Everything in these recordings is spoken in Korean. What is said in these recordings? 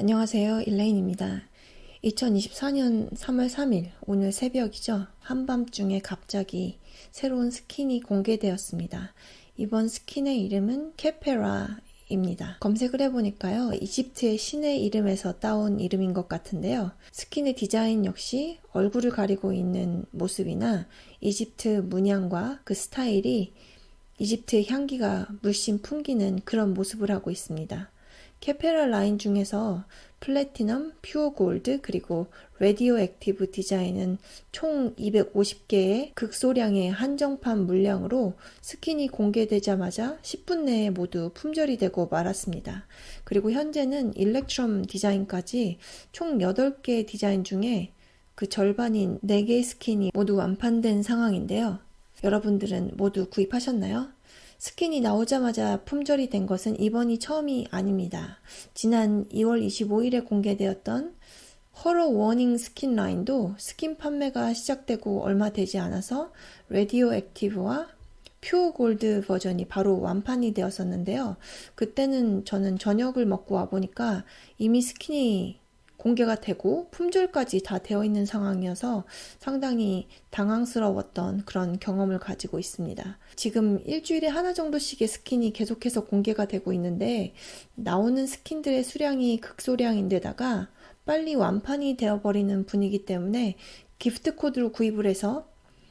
안녕하세요. 일레인입니다. 2024년 3월 3일, 오늘 새벽이죠. 한밤중에 갑자기 새로운 스킨이 공개되었습니다. 이번 스킨의 이름은 케페라 입니다. 검색을 해보니까요. 이집트의 신의 이름에서 따온 이름인 것 같은데요. 스킨의 디자인 역시 얼굴을 가리고 있는 모습이나 이집트 문양과 그 스타일이 이집트의 향기가 물씬 풍기는 그런 모습을 하고 있습니다. 캐페라 라인 중에서 플래티넘, 퓨어 골드, 그리고 레디오 액티브 디자인은 총 250개의 극소량의 한정판 물량으로 스킨이 공개되자마자 10분 내에 모두 품절이 되고 말았습니다. 그리고 현재는 일렉트럼 디자인까지 총 8개의 디자인 중에 그 절반인 4개의 스킨이 모두 완판된 상황인데요. 여러분들은 모두 구입하셨나요? 스킨이 나오자마자 품절이 된 것은 이번이 처음이 아닙니다. 지난 2월 25일에 공개되었던 허러 워닝 스킨 라인도 스킨 판매가 시작되고 얼마 되지 않아서 레디오 액티브와 퓨어 골드 버전이 바로 완판이 되었었는데요. 그때는 저는 저녁을 먹고 와보니까 이미 스킨이 공개가 되고 품절까지 다 되어 있는 상황이어서 상당히 당황스러웠던 그런 경험을 가지고 있습니다. 지금 일주일에 하나 정도씩의 스킨이 계속해서 공개가 되고 있는데 나오는 스킨들의 수량이 극소량인데다가 빨리 완판이 되어버리는 분위기 때문에 기프트 코드로 구입을 해서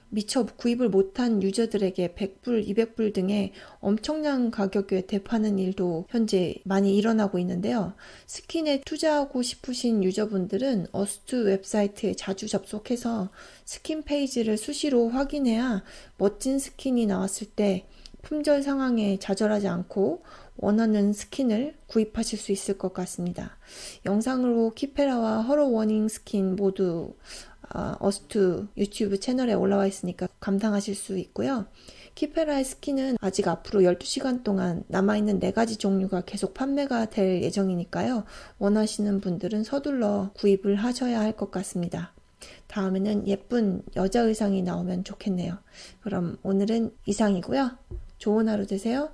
미처 구입을 못한 유저들에게 100불, 200불 등의 엄청난 가격에 대파는 일도 현재 많이 일어나고 있는데요. 스킨에 투자하고 싶으신 유저분들은 어스투 웹사이트에 자주 접속해서 스킨 페이지를 수시로 확인해야 멋진 스킨이 나왔을 때 품절 상황에 좌절하지 않고 원하는 스킨을 구입하실 수 있을 것 같습니다. 영상으로 키페라와 허러 워닝 스킨 모두 어, 어스투 유튜브 채널에 올라와 있으니까 감상하실 수 있고요. 키페라의 스킨은 아직 앞으로 12시간 동안 남아있는 4가지 종류가 계속 판매가 될 예정이니까요. 원하시는 분들은 서둘러 구입을 하셔야 할 것 같습니다. 다음에는 예쁜 여자 의상이 나오면 좋겠네요. 그럼 오늘은 이상이고요. 좋은 하루 되세요.